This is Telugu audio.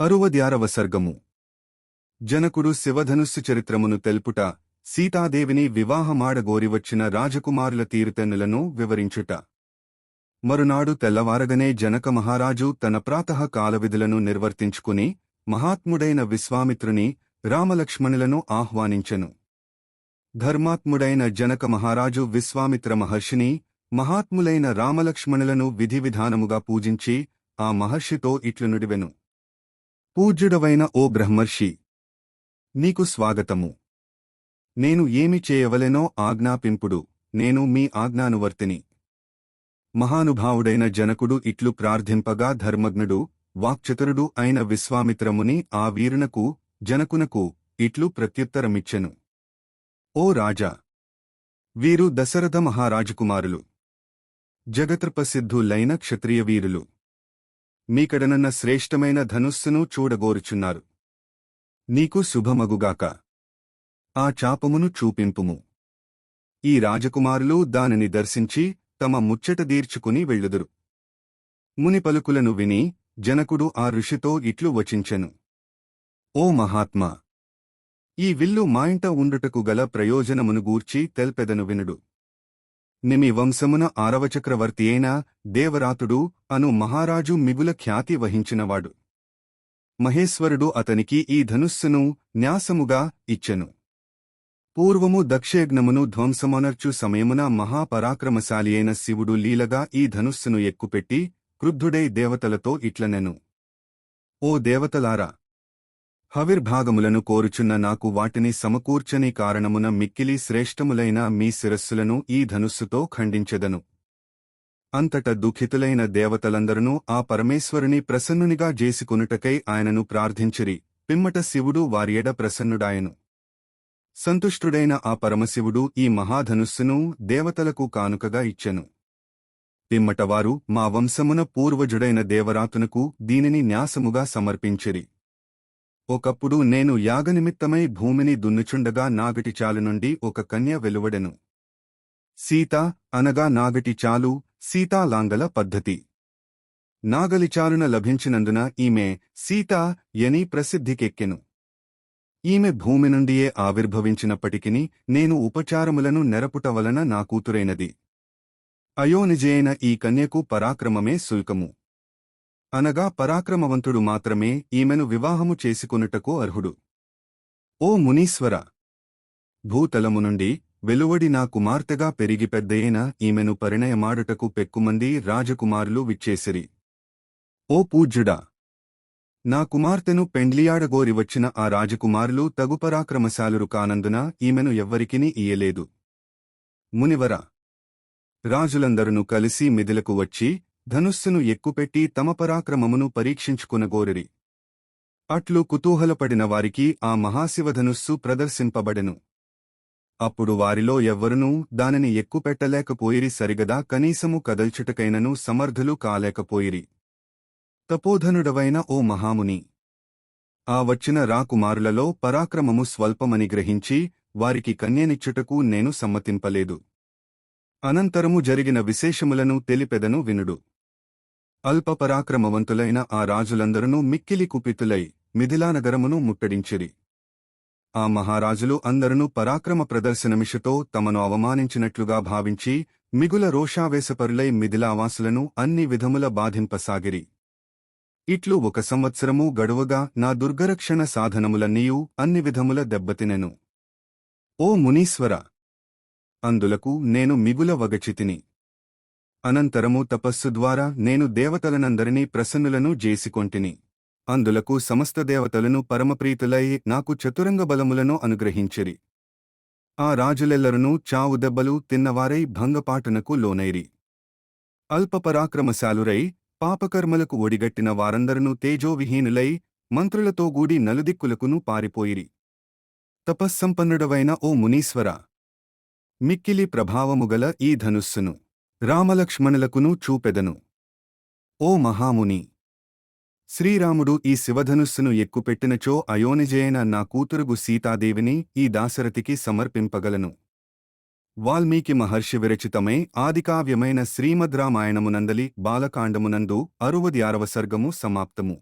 అరువద్యారవ సర్గము. జనకుడు శివధనుస్సు చరిత్రమును తెలుపుట సీతాదేవిని వివాహమాడగోరివచ్చిన రాజకుమారుల తీరుతెన్నులను వివరించుట. మరునాడు తెల్లవారగనే జనక మహారాజు తన ప్రాతః కాలవిధులను నిర్వర్తించుకుని మహాత్ముడైన విశ్వామిత్రుని రామలక్ష్మణులను ఆహ్వానించెను. ధర్మాత్ముడైన జనక మహారాజు విశ్వామిత్ర మహర్షిని మహాత్ములైన రామలక్ష్మణులను విధివిధానముగా పూజించి ఆ మహర్షితో ఇట్లు నుడివెను పూజ్యుడవైన ఓ బ్రహ్మర్షి నీకు స్వాగతము. నేను ఏమి చేయవలెనో ఆజ్ఞాపింపుడు నేను మీ ఆజ్ఞానువర్తిని. మహానుభావుడైన జనకుడు ఇట్లు ప్రార్థింపగా ధర్మజ్ఞుడు వాక్చతురుడు అయిన విశ్వామిత్రముని ఆ వీరునకు జనకునకు ఇట్లు ప్రత్యుత్తరమిచ్చెను. ఓ రాజా! వీరు దశరథ మహారాజకుమారులు. జగత్రప్రసిద్ధులైన క్షత్రియ వీరులు మీకడనన్న శ్రేష్టమైన ధనుస్సును చూడగోరుచున్నారు. నీకు శుభమగుగాక. ఆ చాపమును చూపింపుము. ఈ రాజకుమారులు దానిని దర్శించి తమ ముచ్చట దీర్చుకుని వెళ్ళుదురు. ముని పలుకులను విని జనకుడు ఆ ఋషితో ఇట్లు వచించెను. ఓ మహాత్మా! ఈ విల్లు మా ఇంట ఉండుటకు గల ప్రయోజనమును గూర్చి తెల్పెదను వినుడు. నిమి వంశమున ఆరవచక్రవర్తి అయిన దేవరాతుడు అను మహారాజు మిగుల ఖ్యాతి వహించినవాడు. మహేశ్వరుడు అతనికి ఈ ధనుస్సును న్యాసముగా ఇచ్చెను. పూర్వము దక్షయజ్ఞమును ధ్వంసమొనర్చు సమయమున మహాపరాక్రమశాలి అయిన శివుడు లీలగా ఈ ధనుస్సును ఎక్కుపెట్టి క్రుద్ధుడై దేవతలతో ఇట్లనెను. ఓ దేవతలారా! హవిర్భాగములను కోరుచున్న నాకు వాటిని సమకూర్చని కారణమున మిక్కిలి శ్రేష్టములైన మీ శిరస్సులను ఈ ధనుస్సుతో ఖండించెదను. అంతట దుఃఖితులైన దేవతలందరూ ఆ పరమేశ్వరుని ప్రసన్నునిగా జేసుకొనుటకై ఆయనను ప్రార్థించిరి. పిమ్మట శివుడు వారియడ ప్రసన్నుడాయను. సంతుష్టుడైన ఆ పరమశివుడు ఈ మహాధనుస్సును దేవతలకు కానుకగా ఇచ్చెను. పిమ్మటవారు మా వంశమున పూర్వజుడైన దేవరాతునకు దీనిని న్యాసముగా సమర్పించిరి. ఒకప్పుడు నేను యాగనిమిత్తమై భూమిని దున్నుచుండగా నాగటి చాలు నుండి ఒక కన్య వెలువడెను. సీత అనగా నాగటి చాలు సీతాలాంగల పద్ధతి. నాగలిచారున లభించినందున ఈమె సీత యని ప్రసిద్ధికెక్కెను. ఈమె భూమి నుండియే ఆవిర్భవించినప్పటికిని నేను ఉపచారములను నెరపుట వలన నా కూతురైనది. అయోనిజయైన ఈ కన్యకు పరాక్రమమే శుల్కము. అనగా పరాక్రమవంతుడు మాత్రమే ఈమెను వివాహము చేసుకొనుటకు అర్హుడు. ఓ మునీశ్వర! భూతలము నుండి వెలువడి నా కుమార్తెగా పెరిగి పెద్దయైన ఈమెను పరిణయమాడుటకు పెక్కుమంది రాజకుమారులు విచ్చేసిరి. ఓ పూజ్యుడా! నా కుమార్తెను పెండ్లియాడగోరి వచ్చిన ఆ రాజకుమారులు తగు పరాక్రమశాలురు కానందున ఈమెను ఎవ్వరికినీ ఇయ్యలేదు. మునివర! రాజులందరును కలిసి మిదిలకు వచ్చి ధనుస్సును ఎక్కుపెట్టి తమ పరాక్రమమును పరీక్షించుకునగోరిరి. అట్లు కుతూహలపడిన వారికి ఆ మహాశివధనుస్సు ప్రదర్శింపబడెను. అప్పుడు వారిలో ఎవ్వరునూ దానిని ఎక్కుపెట్టలేకపోయిరి సరిగదా కనీసము కదల్చుటకైనను సమర్థులు కాలేకపోయిరి. తపోధనుడవైన ఓ మహాముని. ఆ వచ్చిన రాకుమారులలో పరాక్రమము స్వల్పమని గ్రహించి వారికి కన్యనిచ్చుటకు నేను సమ్మతింపలేదు. అనంతరము జరిగిన విశేషములను తెలిపెదను వినుడు. అల్ప పరాక్రమవంతులైన ఆ రాజులందరూ మిక్కిలి కుపితులై మిథిలానగరమును ముట్టడించిరి. ఆ మహారాజులు అందరూ పరాక్రమ ప్రదర్శనమిషతో తమను అవమానించినట్లుగా భావించి మిగుల రోషావేశపరులై మిథిలావాసులను అన్ని విధముల బాధింపసాగిరి. ఇట్లు ఒక సంవత్సరము గడువగా నా దుర్గరక్షణ సాధనములన్నీయూ అన్ని విధముల దెబ్బతినెను. ఓ మునీశ్వర! అందులకు నేను మిగుల వగచితిని. అనంతరము తపస్సు ద్వారా నేను దేవతలనందరినీ ప్రసన్నులను జేసికొంటిని. అందులకు సమస్త దేవతలను పరమప్రీతులై నాకు చతురంగ బలములను అనుగ్రహించిరి. ఆ రాజులెల్లరనూ చావు దెబ్బలు తిన్నవారై భంగపాటునకు లోనైరి. అల్పపరాక్రమశాలురై పాపకర్మలకు ఒడిగట్టిన వారందరనూ తేజోవిహీనులై మంత్రులతో గూడి నలుదిక్కులకును పారిపోయిరి. తపస్సంపన్నుడవైన ఓ మునీశ్వర. మిక్కిలి ప్రభావముగల ఈ ధనుస్సును. రామలక్ష్మణులకును చూపెదను. ఓ మహాముని! శ్రీరాముడు ఈ శివధనుస్సును ఎక్కుపెట్టినచో అయోనిజయైన నా కూతురుగు సీతాదేవిని ఈ దాశరథికి సమర్పింపగలను. వాల్మీకి మహర్షి విరచితమై ఆదికావ్యమైన శ్రీమద్రామాయణమునందలి బాలకాండమునందు అరువది ఆరవ సర్గము సమాప్తము.